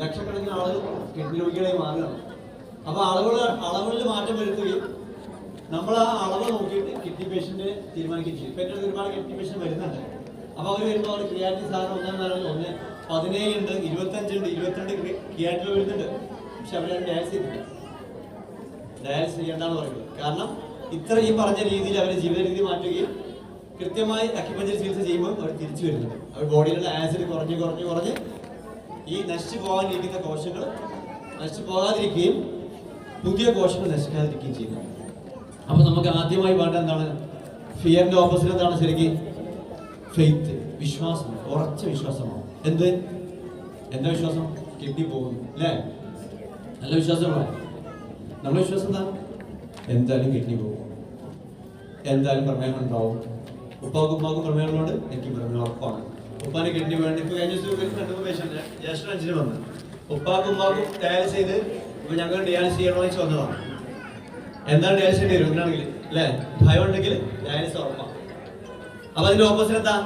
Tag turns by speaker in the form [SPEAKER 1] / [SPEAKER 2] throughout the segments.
[SPEAKER 1] ലക്ഷക്കണക്കിന് ആളുകൾ കിഡ്നി രോഗികളായി മാറുകയാണ്. അപ്പൊ അളവുകൾ അളവുകളിൽ മാറ്റം വരുത്തുകയും നമ്മൾ ആ അളവ് നോക്കിയിട്ട് കിഡ്നി പേഷ്യന്റ് തീരുമാനിക്കുകയും ചെയ്യും. ഇപ്പൊ ഒരുപാട് കിഡ്നി പേഷ്യന്റ് വരുന്നുണ്ട്. അപ്പൊ അവർ വരുമ്പോൾ അവർ ക്രിയാറ്റിൻ സാധനം ഒന്നാം നേരം ഒന്ന് പതിനേഴ് ഉണ്ട് ഇരുപത്തഞ്ചുണ്ട് ഇരുപത്തിരണ്ട് ക്രിയാറ്റിൽ വരുന്നുണ്ട്. പക്ഷെ അവരെ ഡയാലിസ് ചെയ്തില്ല ഡയാലിസ് ചെയ്യേണ്ടെന്ന് പറയുന്നത്. കാരണം ഇത്ര ഈ പറഞ്ഞ രീതിയിൽ അവരുടെ ജീവിത രീതി മാറ്റുകയും കൃത്യമായി അക്യുപഞ്ചർ ചികിത്സ ചെയ്യുമ്പോൾ അവർ തിരിച്ചു വരുന്നുണ്ട് അവർ ബോഡിയിലുള്ള ആസിഡ് കുറഞ്ഞ് കുറഞ്ഞ് കുറഞ്ഞ് ഈ നശിച്ചു പോകാനിരിക്കുന്ന കോശങ്ങൾ നശിച്ചു പോകാതിരിക്കുകയും പുതിയ കോശങ്ങൾ നശിക്കാതിരിക്കുകയും ചെയ്യുന്നു. അപ്പോൾ നമുക്ക് ആദ്യമായി വേണ്ട എന്താണ്? ഫിയറിന്റെ ഓപ്പോസിറ്റ് എന്താണ് ശരിക്കും? ഫെയ്ത്ത് വിശ്വാസം ഉറച്ച വിശ്വാസമാണ്. എന്ത്? എന്താ വിശ്വാസം? കിഡ്നി പോകുന്നു അല്ലേ? നല്ല വിശ്വാസമാണ് നമ്മുടെ വിശ്വാസം എന്താ എന്തായാലും കിഡ്നി പോകും. എന്തായാലും പ്രമേഹം ഉണ്ടാവും. ഉപ്പാക്കും ഉപ്പാക്കും പ്രമേഹമുള്ളതുകൊണ്ട് എനിക്ക് പ്രമേഹം ഉറപ്പാണ്. ഉപ്പാന് കിഡ്നി വേണ്ടി ഇപ്പൊ കഴിഞ്ഞ ദിവസം രണ്ട് മൂന്ന് പേഷ്യന്റ് ജ്യേഷ്ഠ അഞ്ചിന് വന്ന്. ഉപ്പാക്കും ഉപ്പാക്കും ഡയാലിസ് ചെയ്ത് ഇപ്പൊ ഞങ്ങൾ ഡയാലിസ് ചെയ്യണമെന്ന് വന്നതാണ് എന്താണ് ഡയാലിസ് ചെയ്യേണ്ടി വരും? അങ്ങനെയാണെങ്കിൽ അല്ലേ? ഭയം ഉണ്ടെങ്കിൽ ഡയാലിസ് ഉറപ്പാണ് അപ്പൊ അതിന്റെ ഓപ്പോസിറ്റ് എന്താ?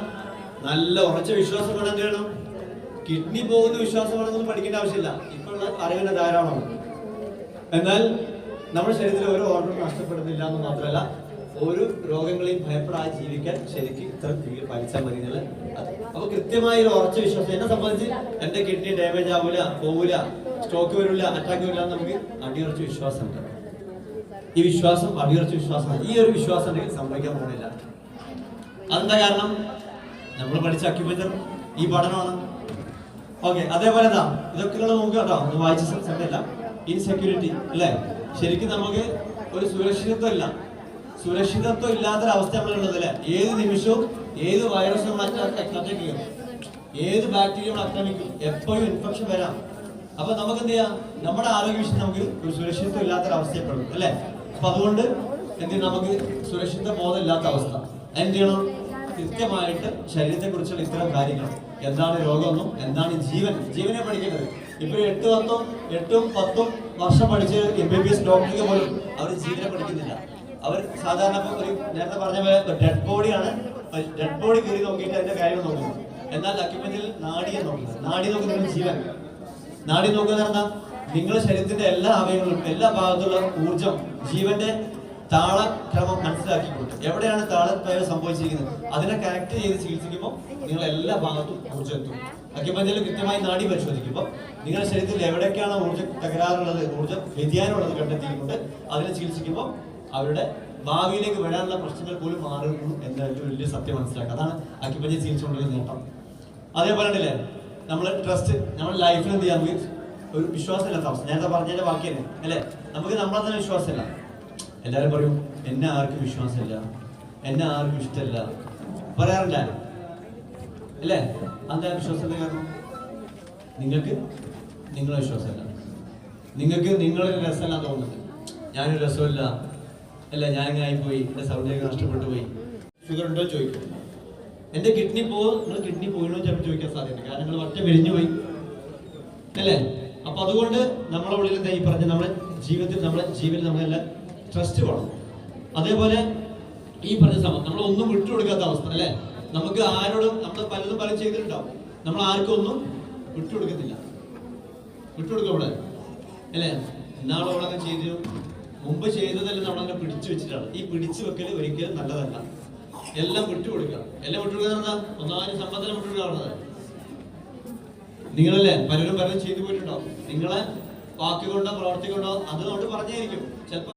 [SPEAKER 1] നല്ല ഉറച്ച വിശ്വാസം വേണം എന്ത് വേണം? കിഡ്നി പോകുന്ന വിശ്വാസം വേണമെന്നൊന്നും പഠിക്കേണ്ട ആവശ്യമില്ല. ഇപ്പൊ ഉള്ള അറിവിന്റെ ധാരാളമാണ്. എന്നാൽ നമ്മുടെ ശരീരത്തിൽ ഓരോ ഓർഡറും നഷ്ടപ്പെടുന്നില്ല എന്ന് മാത്രമല്ല ഒരു രോഗങ്ങളെയും ഭയപ്പെടാതെ ജീവിക്കാൻ ശരിക്കും ഇത്ര രീതിയിൽ പാലിച്ചാൽ മതി എന്നുള്ള. അപ്പൊ കൃത്യമായ ഒരു ഉറച്ച വിശ്വാസം. എന്നെ സംബന്ധിച്ച് എന്റെ കിഡ്നി ഡാമേജ് ആവൂല പോവൂല സ്ട്രോക്ക് വരില്ല അറ്റാക്ക് വരില്ല നമുക്ക് അടിയുറച്ച വിശ്വാസമുണ്ട്. ഈ വിശ്വാസം അടിയുറച്ച വിശ്വാസമാണ് ഈ ഒരു വിശ്വാസം ഉണ്ടെങ്കിൽ സംഭവിക്കാൻ പോകുന്നില്ല. അതെന്താ കാരണം? നമ്മൾ പഠിച്ച അക്യുപഞ്ചർ ഈ പഠനമാണ്. ഓക്കെ അതേപോലെ എന്താ ഇതൊക്കെ നോക്കുക കേട്ടോ. ഒന്ന് വായിച്ച സമയമല്ല ഇൻസെക്യൂരിറ്റി അല്ലേ? ശരിക്കും നമുക്ക് ഒരു സുരക്ഷിതത്വം ഇല്ല. സുരക്ഷിതത്വം ഇല്ലാത്തൊരവസ്ഥ നമ്മളുള്ളത് അല്ലേ? ഏത് നിമിഷവും ഏത് വൈറസ് നമ്മൾ ഏത് ബാക്ടീരിയ നമ്മൾ ആക്രമിക്കും. എപ്പോഴും ഇൻഫെക്ഷൻ വരാം. അപ്പൊ നമുക്ക് എന്ത് ചെയ്യാം നമ്മുടെ ആരോഗ്യ വിഷയം നമുക്ക് സുരക്ഷിതത്വം ഇല്ലാത്തൊരവസ്ഥയപ്പെടും അല്ലേ? അപ്പൊ അതുകൊണ്ട് എന്ത് നമുക്ക് സുരക്ഷിത ബോധം ഇല്ലാത്ത അവസ്ഥ എന്ത് ചെയ്യണം കൃത്യമായിട്ട് ശരീരത്തെ കുറിച്ചുള്ള ഇത്തരം കാര്യങ്ങൾ. എന്താണ് രോഗമെന്നും എന്താണ് ജീവൻ? ജീവനെ പഠിക്കേണ്ടത്. ഇപ്പൊ എട്ട് പത്തും എട്ടും പത്തും വർഷം പഠിച്ച് എം ബി ബി എസ് ഡോക്ടർക്ക് പോലും അവർ ജീവനെ പഠിക്കുന്നില്ല. അവർ സാധാരണ ഒരു നേരത്തെ പറഞ്ഞ പോലെ ഡെഡ് ബോഡിയാണ് ഡെഡ് ബോഡി കയറി നോക്കിയിട്ട് അതിന്റെ കാര്യം നോക്കുന്നത് എന്നാൽ അക്യുമെന്റിൽ നാടിയെ നോക്കുന്നത് നാടി നോക്കുന്നത് ജീവൻ. നാടി നോക്കുന്ന എന്താ? നിങ്ങളുടെ ശരീരത്തിന്റെ എല്ലാ അവയവങ്ങളും എല്ലാ ഭാഗത്തുള്ള ഊർജം ജീവന്റെ താളക്രമം മനസ്സിലാക്കിക്കൊണ്ട്. എവിടെയാണ് താളപ്രയോഗം സംഭവിച്ചിരിക്കുന്നത്? അതിനെ കറക്റ്റ് ചെയ്ത് ചികിത്സിക്കുമ്പോൾ നിങ്ങൾ എല്ലാ ഭാഗത്തും ഊർജം എത്തും. അക്യുമെന്റിൽ കൃത്യമായി നാടി പരിശോധിക്കുമ്പോൾ നിങ്ങളുടെ ശരീരത്തിൽ എവിടേക്കാണ് ഊർജ തകരാറുള്ളത് ഊർജ വ്യതിയാനമുള്ളത് കണ്ടെത്തിയിട്ടുണ്ട് അതിനെ ചികിത്സിക്കുമ്പോൾ അവരുടെ ഭാവിയിലേക്ക് വരാനുള്ള പ്രശ്നങ്ങൾ പോലും മാറുന്നു എന്ന ഏറ്റവും വലിയ സത്യം മനസ്സിലാക്കുക. അതാണ് അക്കിപ്പജി ചികിത്സ കൊണ്ടുള്ള നേട്ടം. അതേപോലെ ഉണ്ടല്ലേ? നമ്മൾ ട്രസ്റ്റ് നമ്മൾ ലൈഫിൽ എന്ത് ചെയ്യാൻ ഒരു വിശ്വാസമില്ലാത്ത അവസ്ഥ. നേരത്തെ പറഞ്ഞതിന്റെ ബാക്കി തന്നെ അല്ലേ? നമുക്ക് നമ്മളെ തന്നെ വിശ്വാസമില്ല. എല്ലാവരും പറയും എന്നെ ആർക്കും വിശ്വാസമില്ല. എന്നെ ആർക്കും ഇഷ്ടമല്ല. പറയാറില്ല. അല്ലേ? എന്താ വിശ്വാസമില്ല കാരണം? നിങ്ങൾക്ക് നിങ്ങളെ വിശ്വാസമില്ല. നിങ്ങൾക്ക് നിങ്ങളൊരു രസമല്ല തോന്നുന്നത്. ഞാനൊരു രസമില്ല. അല്ല ഞാനിങ്ങനെ ആയിപ്പോയി. എന്റെ സൗന്ദര്യം നഷ്ടപ്പെട്ടു പോയി. ഷുഗർ ഉണ്ടോ ചോദിക്കും. എന്റെ കിഡ്നി പോകും നിങ്ങൾ കിഡ്നി പോയിണോ ചിലപ്പോൾ ചോദിക്കാൻ സാധ്യത കാരണം നിങ്ങൾ ഒറ്റ വിരിഞ്ഞു പോയി. അല്ലേ? അപ്പൊ അതുകൊണ്ട് നമ്മളെ ഉള്ളിൽ എന്താ ഈ പറഞ്ഞ നമ്മുടെ ജീവിതത്തിൽ നമ്മുടെ ജീവിതത്തിൽ നമ്മളെല്ലാം ട്രസ്റ്റ് വേണം. അതേപോലെ ഈ പറഞ്ഞ സമയം നമ്മൾ ഒന്നും വിട്ടുകൊടുക്കാത്ത അവസ്ഥ അല്ലേ? നമുക്ക് ആരോടും നമ്മൾ പലതും പല ചെയ്തിട്ടുണ്ടാവും. നമ്മൾ ആർക്കും ഒന്നും വിട്ടുകൊടുക്കത്തില്ല വിട്ടുകൊടുക്കും അവിടെ അല്ലേ? ഇന്നാളും ചെയ്തു. മുമ്പ് ചെയ്തതെല്ലാം നമ്മളങ്ങനെ പിടിച്ചു വെച്ചിട്ടാണ്. ഈ പിടിച്ചു വെക്കൽ ഒരിക്കലും നല്ലതല്ല. എല്ലാം വിട്ടു വിട്ടുകൊടുക്കുക എല്ലാം വിട്ടുകൊടുക്കുക കൊടുക്കുക ഒന്നാമത് വിട്ടു വിട്ടുകൊടുക്കാറുള്ളത് നിങ്ങളല്ലേ? പലരും പലരും ചെയ്തു പോയിട്ടുണ്ടാവും. നിങ്ങളെ വാക്കുകൊണ്ടോ പ്രവർത്തി കൊണ്ടോ അത് കൊണ്ട് പറഞ്ഞായിരിക്കും. ചിലപ്പോൾ